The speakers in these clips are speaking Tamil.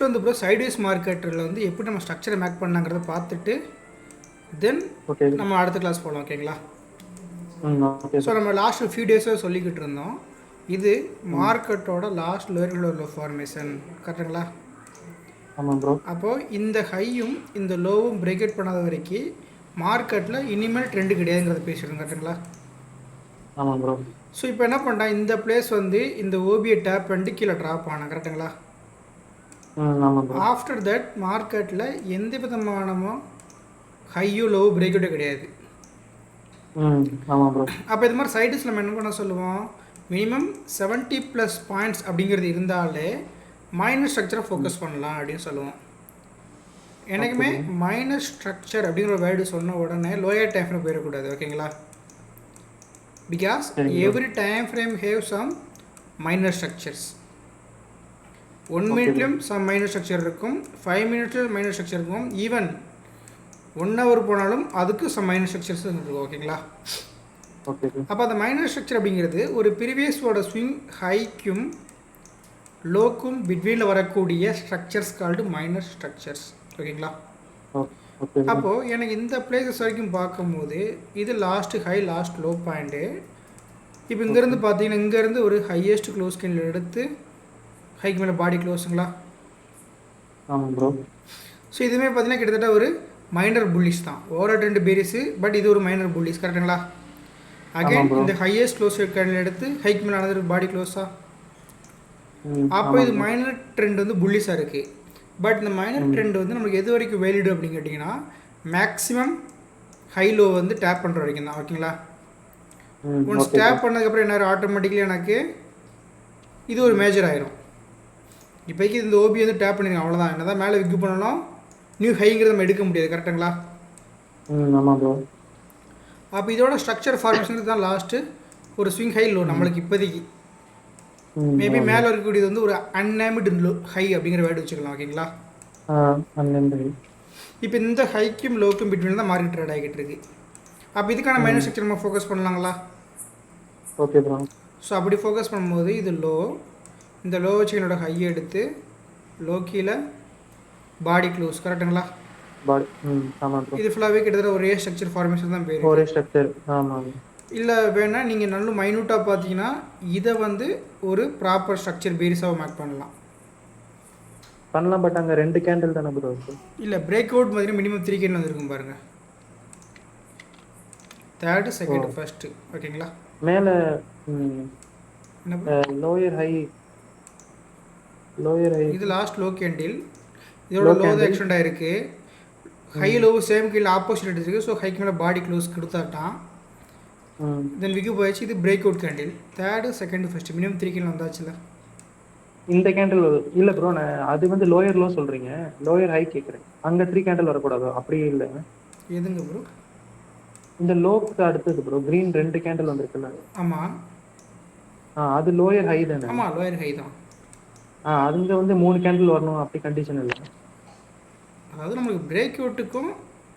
வந்து ப்ரோ சைட்வேஸ் மார்க்கெட்டில் வந்து எப்படி நம்ம ஸ்ட்ரக்சரை மேக் பண்ணாங்கிறத பார்த்துட்டு தென் நம்ம அடுத்த கிளாஸ் போகலாம் ஓகேங்களா ஸோ நம்ம லாஸ்ட் ஃபியூ டேஸாக சொல்லிக்கிட்டு இருந்தோம். இது மார்க்கெட்டோட லாஸ்ட் லோயர் உள்ள ஃபார்மேஷன் கரெக்டுங்களா ஆமாம் ப்ரோ அப்போது இந்த ஹையும் இந்த லோவும் பிரேக் அவுட் பண்ணாத வரைக்கும் மார்க்கெட்டில் இனிமேல் ட்ரெண்டு கிடையாதுங்கிறத பேசிடுங்க கரெக்டுங்களா ஆமாம் ப்ரோ ஸோ இப்போ என்ன பண்ணிட்டேன்? இந்த பிளேஸ் வந்து இந்த ஓபியை டேப் பண்ணிட்டு கீழே ட்ராப் ஆனேன் கரெக்டுங்களா ஆஃப்டர் தட் மார்க்கெட்டில் எந்த விதமானமோ ஹையோ லோ பிரேக் அவுட்டே கிடையாது. அப்போ இது மாதிரி சைடிஸ் நம்ம என்ன பண்ண சொல்லுவோம்? மினிமம் 70 ப்ளஸ் பாயிண்ட்ஸ் அப்படிங்கிறது இருந்தாலே மைனஸ் ஸ்ட்ரக்சரை ஃபோக்கஸ் பண்ணலாம் அப்படின்னு சொல்லுவோம். எனக்குமே மைனஸ் ஸ்ட்ரக்சர் அப்படிங்கிற ஒரு வேர்டு சொன்ன உடனே லோயர் டைம் ஃப்ரேம் போயிடக்கூடாது ஓகேங்களா because. Every time frame have some minor structures one மினிட்லையும் some minor structure இருக்கும். ஃபைவ் மினிட்ஸில் மைனர் ஸ்ட்ரக்சர் இருக்கும். ஈவன் ஒன் ஹவர் போனாலும் அதுக்கு சம் மைனர் ஸ்ட்ரக்சர்ஸ் இருக்கும். ஓகேங்களா அப்போ அந்த மைனர் ஸ்ட்ரக்சர் அப்படிங்கிறது ஒரு ப்ரீவியஸோட ஸ்விங் ஹைக்கும் லோக்கும் பிட்வீனில் வரக்கூடிய ஸ்ட்ரக்சர்ஸ் கால்டு மைனர் ஸ்ட்ரக்சர்ஸ் ஓகேங்களா அப்போது எனக்கு இந்த பிளேசஸ் வரைக்கும் பார்க்கும்போது இது last high last low point இப்போ இங்கேருந்து பார்த்தீங்கன்னா இங்கேருந்து ஒரு ஹையஸ்ட் க்ளோஸ் ஸ்கின் எடுத்து ஹைக்கு மேலே பாடி க்ளோஸுங்களா ஆமாம் ப்ரோ ஸோ இதுவுமே பார்த்தீங்கன்னா கிட்டத்தட்ட ஒரு மைனர் புல்லிஸ் தான். ஓவர் ரெண்டு பேரிஸு பட் இது ஒரு மைனர் புல்லிஸ் கரெக்டுங்களா அகைன். இந்த ஹையஸ்ட் க்ளோஸ் கேண்டில் எடுத்து ஹைக் மேலே ஆனது பாடி க்ளோஸா அப்போ இது மைனர் ட்ரெண்ட் வந்து புல்லிஸாக இருக்குது பட் இந்த மைனர் ட்ரெண்ட் வந்து நமக்கு எது வரைக்கும் வேலிடு அப்படின்னு கேட்டிங்கன்னா மேக்ஸிமம் ஹை லோ வந்து டேப் பண்ணுற வரைக்கும் தான் ஓகேங்களா ஒன்ஸ் டேப் பண்ணதுக்கப்புறம் என்ன ஆட்டோமேட்டிக்கலி எனக்கு இது ஒரு மேஜர் ஆயிரும். இப்போதைக்கு இந்த ஓபி வந்து டேப் பண்ணிருக்கேன் அவ்வளோதான் என்ன தான் மேலே விக்கு பண்ணணும் நியூ ஹைங்கிறத நம்ம எடுக்க முடியாது கரெக்டுங்களா அப்போ இதோட ஸ்ட்ரக்சர் ஃபார்மேஷன் தான் லாஸ்ட்டு ஒரு ஸ்விங் ஹை லோ நம்மளுக்கு இப்போதைக்கு. மேபி மேலே இருக்கக்கூடியது வந்து ஒரு அன்னேமிடு லோ ஹை அப்படிங்கிற வேர்டு வச்சுக்கலாம் ஓகேங்களா இப்போ இந்த ஹைக்கும் லோக்கும் பிட்வீன் தான் மார்க்கெட் ட்ரேட் ஆகிட்டு இருக்கு. அப்போ இதுக்கான மைனர் ஸ்ட்ரக்சர் நம்ம ஃபோக்கஸ் பண்ணலாங்களா? ஓகே ப்ரோ ஸோ அப்படி ஃபோக்கஸ் பண்ணும்போது இது லோ இந்த லோ வச்சு என்னோட ஹை எடுத்து லோ கீழே பாடி க்ளோஸ் கரெக்டுங்களா பாடி ம் ஆமாம் இது ஃபுல்லாகவே கிட்டத்தட்ட ஒரே ஸ்ட்ரக்சர் ஃபார்மேஷன் தான் பேர் ஒரே ஸ்ட்ரக்சர் ஆமாம் இல்லை வேணால் நீங்கள் நல்ல மைனூட்டாக பார்த்தீங்கன்னா இதை வந்து ஒரு ப்ராப்பர் ஸ்ட்ரக்சர் பேரிஸாக மேக் பண்ணலாம். பண்ணலாம் பட் அங்கே ரெண்டு கேண்டில் தானே ப்ரோ இல்லை பிரேக் அவுட் மாதிரி மினிமம் த்ரீ கேன் வந்திருக்கும் பாருங்க. தேர்டு செகண்ட் ஃபர்ஸ்ட்டு ஓகேங்களா மேலே? லோயர் ஹை லோயர் ஹை இது லாஸ்ட் லோ கேண்டில் இதோட லோ தான் எக்ஸ்டெண்ட் ஆயிருக்கு ஹை லோ சேம் கீழே ஆப்போசிட் எடுத்துருக்கு ஸோ ஹைக்கு மேலே பாடி க்ளோஸ் கொடுத்தாட்டான். தென் விக்கு போயிடுச்சு இது break out candle third second first minimum three can வந்தாச்சுல. இந்த கேண்டில் இல்லை ப்ரோ நான் அது வந்து லோயர் லோ சொல்கிறீங்க லோயர் ஹை கேட்குறேன் அங்கே த்ரீ கேண்டில் வரக்கூடாது? அப்படியே இல்லை. எதுங்க ப்ரோ இந்த லோக்கு அடுத்தது ப்ரோ க்ரீன் ரெண்டு கேண்டில் வந்திருக்குல்ல. ஆமாம் ஆ அது லோயர் ஹை தானே? ஆமாம் லோயர் ஹை தான். ஆ அதுங்க வந்து மூணு கேண்டில் வரணும் அப்படி கண்டிஷன் இல்லை. அதாவது நம்மளுக்கு பிரேக் அவுட்டுக்கும்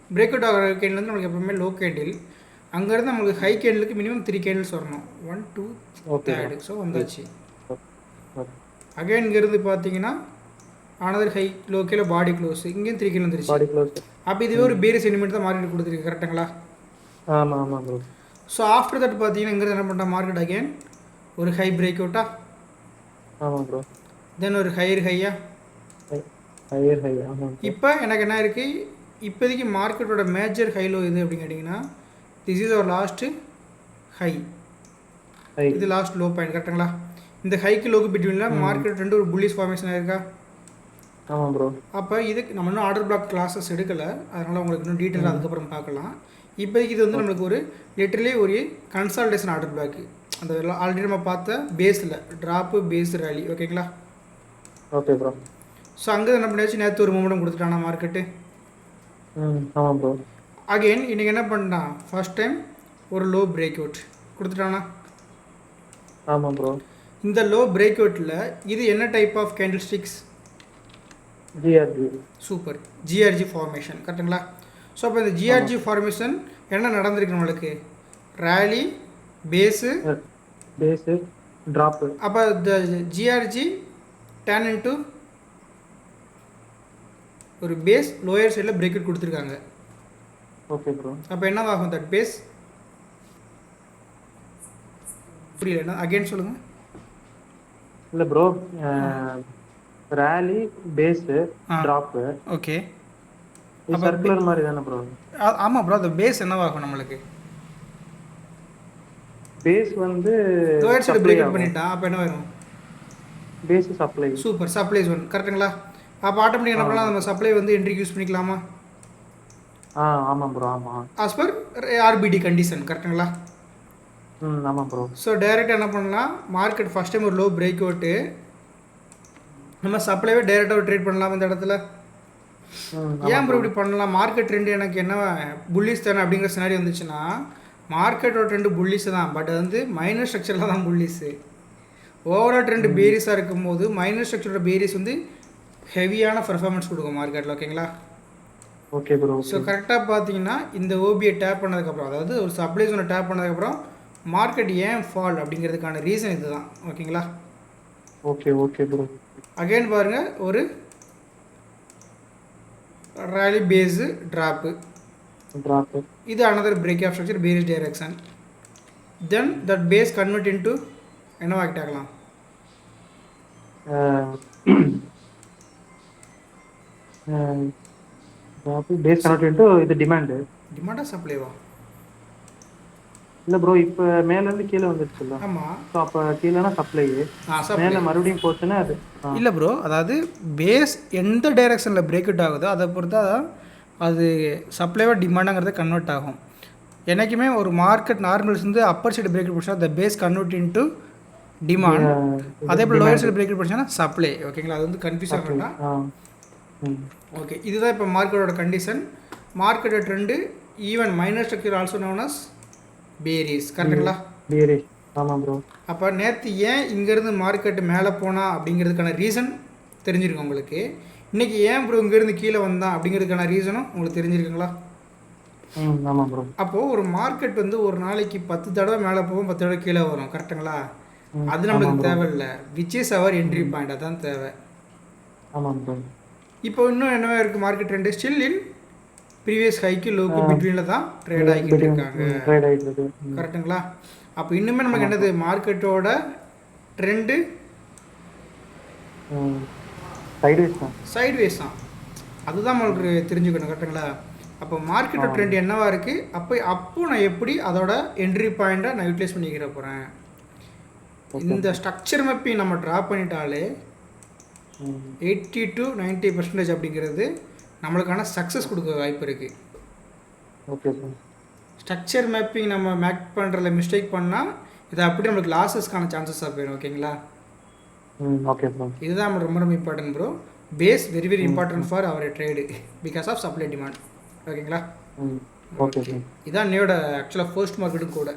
பிரேக் அவுட் ஆகிற கேண்டில் வந்து நம்மளுக்கு எப்பவுமே லோ கேண்டில் அங்கேருந்து நம்மளுக்கு ஹை கேண்டிலுக்கு மினிமம் த்ரீ கேண்டில்ஸ் வரணும். ஒன் டூ தேர்டு ஸோ வந்தாச்சு. அகைன் இங்கேருந்து பார்த்தீங்கன்னா ஆனதர் ஹை லோ கீழே பாடி க்ளோஸ் இங்கேயும் த்ரீ கேண்டில் வந்துருச்சு. பாடி க்ளோஸ் அப்போ இதுவே ஒரு பேரி சென்டிமெண்ட் தான் மார்க்கெட் கொடுத்துருக்கு கரெக்டுங்களா ஆமாம் ஆமாம் ப்ரோ ஸோ ஆஃப்டர் தட் பார்த்தீங்கன்னா இங்கே என்ன பண்ணுறா மார்க்கெட் அகைன் ஒரு ஹை பிரேக் அவுட்டா ஆமாம் ப்ரோ தென் ஒரு ஹையர் ஹையா? ஹையர் ஹை இப்போ எனக்கு என்ன இருக்குது இப்போதைக்கு மார்க்கெட்டோட மேஜர் ஹைலோ இது அப்படின்னு கேட்டிங்கன்னா this is our last high இது லாஸ்ட் லோ பாயிண்ட் கரெக்டுங்களா இந்த ஹைக்கு லோக்கு பிட்வீனில் மார்க்கெட் ரெண்டு ஒரு புல்லிஸ் ஃபார்மேஷன் ஆயிருக்கா? ஆமாம் ப்ரோ அப்போ இதுக்கு நம்ம இன்னும் ஆர்டர் பிளாக் கிளாஸஸ் எடுக்கலை. அதனால் உங்களுக்கு இன்னும் டீட்டெயில் அதுக்கப்புறம் பார்க்கலாம். இப்போதைக்கு இது வந்து நம்மளுக்கு ஒரு லிட்டரலி ஒரு கன்சல்டேஷன் ஆர்டர் பிளாக் அந்த ஆல்ரெடி நம்ம பார்த்த பேஸில் ட்ராப்பு பேஸ் ரேலி ஓகேங்களா ஓகே ப்ரோ ஸோ அங்கே என்ன பண்ணியாச்சு? நேற்று ஒரு மூமெண்டம் கொடுத்துட்டானா மார்க்கெட்டு ம் ஆமாம் ப்ரோ அகைன் இன்றைக்கி என்ன பண்ணிட்டான் ஃபர்ஸ்ட் டைம் ஒரு லோ பிரேக் அவுட் கொடுத்துட்டானா? ஆமாம் ப்ரோ இந்த லோ பிரேக் அவுட்டில் இது என்ன type of candlesticks GRG super GRG formation கரெக்டுங்களா ஸோ அப்போ இந்த ஜிஆர்ஜி ஃபார்மேஷன் என்ன நடந்திருக்கு நம்மளுக்கு? ரேலி பேஸு பேஸு ட்ராப்பு அப்போ இந்த ஜிஆர்ஜி டேன் இன்ட்டு ஒரு பேஸ் லோயர் சைடில் பிரேக் அவுட் கொடுத்துருக்காங்க. ஓகே ப்ரோ அப்போ என்னவாகும் தட் பேஸ் புரியல என்ன? அகைன் சொல்லுங்கள் இல்ல bro rally base ah. Drop okay circular மாதிரி தானே ப்ரோ ஆமாம் ப்ரோ அந்த பேஸ் என்னவாகும் நம்மளுக்கு? பேஸ் வந்து லோயர் சைடு பிரேக் அவுட் பண்ணிட்டான் அப்போ என்ன வரும்? Base supply super supplies one கரெக்ட்டுங்களா அப்போ ஆட்டோமேட்டிக் என்ன பண்ணலாம் நம்ம சப்ளை வந்து என்ட்ரிக்கு யூஸ் பண்ணிக்கலாமா? ஆ ஆமாம் ப்ரோ ஆமா. ஆஸ் பர் ஆர்பிடி கண்டிஷன் கரெக்ட்டுங்களா ம் ஆமாம் ப்ரோ ஸோ டைரெக்டாக என்ன பண்ணலாம்? மார்க்கெட் ஃபஸ்ட் டைம் ஒரு லோ பிரேக் அவுட்டு நம்ம சப்ளைவே டைரெக்டாக ட்ரேட் பண்ணலாம் இந்த இடத்துல? ஏன் ப்ரோ இப்படி பண்ணலாம்? மார்க்கெட் ட்ரெண்ட் எனக்கு என்ன புல்லிஸ் தானே அப்படிங்கிற சினாரி வந்துச்சுன்னா மார்க்கெட்டோட ட்ரெண்டு புல்லிஸ் தான். பட் அது வந்து மைனர் ஸ்ட்ரக்சரில் தான் புல்லிஸு ஓவரால் ட்ரெண்டு பேரிஸாக இருக்கும்போது மைனர் ஸ்ட்ரக்சரோட பேரிஸ் வந்து ஹெவியான பர்ஃபார்மன்ஸ் கொடுக்கும் மார்க்கெட்டில் ஓகேங்களா ஓகே ப்ரோ ஸோ கரெக்டாக பார்த்தீங்கன்னா இந்த ஓபியை டேப் பண்ணதுக்கப்புறம் அதாவது ஒரு சப்ளை ஜோனை டேப் பண்ணதுக்கப்புறம் மார்க்கெட் ஏன் ஃபால் அப்படிங்கிறதுக்கான ரீசன் இதுதான் ஓகேங்களா ஓகே ஓகே ப்ரோ அகைன் பாருங்கள் ஒரு ரேலி பேஸு ட்ராப்பு டிராப் இது another break of structure bearish direction. Then that base convert into என்ன ஆகலாம் பேஸ் கனெக்ட் இது டிமாண்டு டிமாண்டா சப்ளைவா இல்ல ப்ரோ இப்போ மேல இருந்து கீழே வந்துருச்சுல்ல ஆமாம் ஸோ அப்போ கீழேனா சப்ளை மேல மறுபடியும் போச்சுன்னா அது இல்லை ப்ரோ அதாவது பேஸ் எந்த டைரெக்ஷனில் பிரேக் அவுட் ஆகுதோ அதை பொறுத்தா அது சப்ளைவாக டிமாண்டாங்கிறது கன்வெர்ட் ஆகும். என்றைக்குமே ஒரு மார்க்கெட் நார்மல்ஸ் வந்து அப்பர் சைடு பிரேக் அவுட் அந்த பேஸ் கன்வெர்ட் இன்ட்டு டிமாண்ட் அதே போல் லோயர் சைடு பிரேக் அவுட் பண்ணிச்சுன்னா சப்ளை ஓகேங்களா அது வந்து கன்ஃபியூஸ் ஆக வேண்டாம். ஓகே இதுதான் இப்போ மார்க்கெட்டோட கண்டிஷன் மார்க்கெட்டோட trend even minor structure also known as bearish கரெக்டுங்களா பியரி ஆமாம் ப்ரோ அப்போ நேற்று ஏன் இங்கேருந்து மார்க்கெட்டு மேலே போனா அப்படிங்கிறதுக்கான ரீசன் தெரிஞ்சிருக்கும் உங்களுக்கு? இன்றைக்கி ஏன் ப்ரோ இங்கேருந்து கீழே வந்தான் அப்படிங்கிறதுக்கான ரீசனும் உங்களுக்கு தெரிஞ்சிருக்குங்களா? ஆமாம் ப்ரோ அப்போது ஒரு மார்க்கெட் வந்து ஒரு நாளைக்கு பத்து தடவை மேலே போகும் பத்து தடவை கீழே வரும் கரெக்டுங்களா அது நம்மளுக்கு தேவையில்லை. Which is our entry point அதான் தேவை. ஆமாம் ப்ரோ இப்போ இன்னும் என்னவா இருக்குது market trend still in previous haiku லோக்கு பிட்வீனில் தான் ட்ரேட் ஆகிக்கிட்டு இருக்காங்க. இருக்கு. கரெக்ட்டுங்களா அப்போ இன்னுமே நமக்கு என்னது மார்க்கெட்டோட ட்ரெண்டு ம் சைட்வேஸ் தான். சைட்வேஸ் தான். அதுதான் நம்மளுக்கு தெரிஞ்சுக்கணும் கரெக்டுங்களா அப்போ மார்க்கெட்டோட ட்ரெண்ட் என்னவா இருக்குது அப்போ அப்போ நான் எப்படி அதோட என்ட்ரி பாயிண்ட்டை நான் யூட்டிலைஸ் பண்ணிக்கிற போகிறேன் இந்த ஸ்ட்ரக்சர் மேப்பிங் நம்ம ட்ரா பண்ணிட்டாலே எயிட்டி டு 90% பர்சன்டேஜ் அப்படிங்கிறது நம்மளுக்கான சக்ஸஸ் கொடுக்க வாய்ப்பு இருக்குது ஓகே சார் ஸ்ட்ரக்சர் மேப்பிங் நம்ம மேக் பண்ணுறதுல மிஸ்டேக் பண்ணால் இது அப்படி நம்மளுக்கு லாஸஸ்க்கான சான்சஸாக போயிடும் ஓகேங்களா ஓகே இதுதான் நம்மளுக்கு ரொம்ப ரொம்ப important bro base very very important for our trade because of supply demand ஓகேங்களா ஓகே இதான் என்னோட ஆக்சுவலாக ஃபர்ஸ்ட் மார்க்கெட்டும் கூட.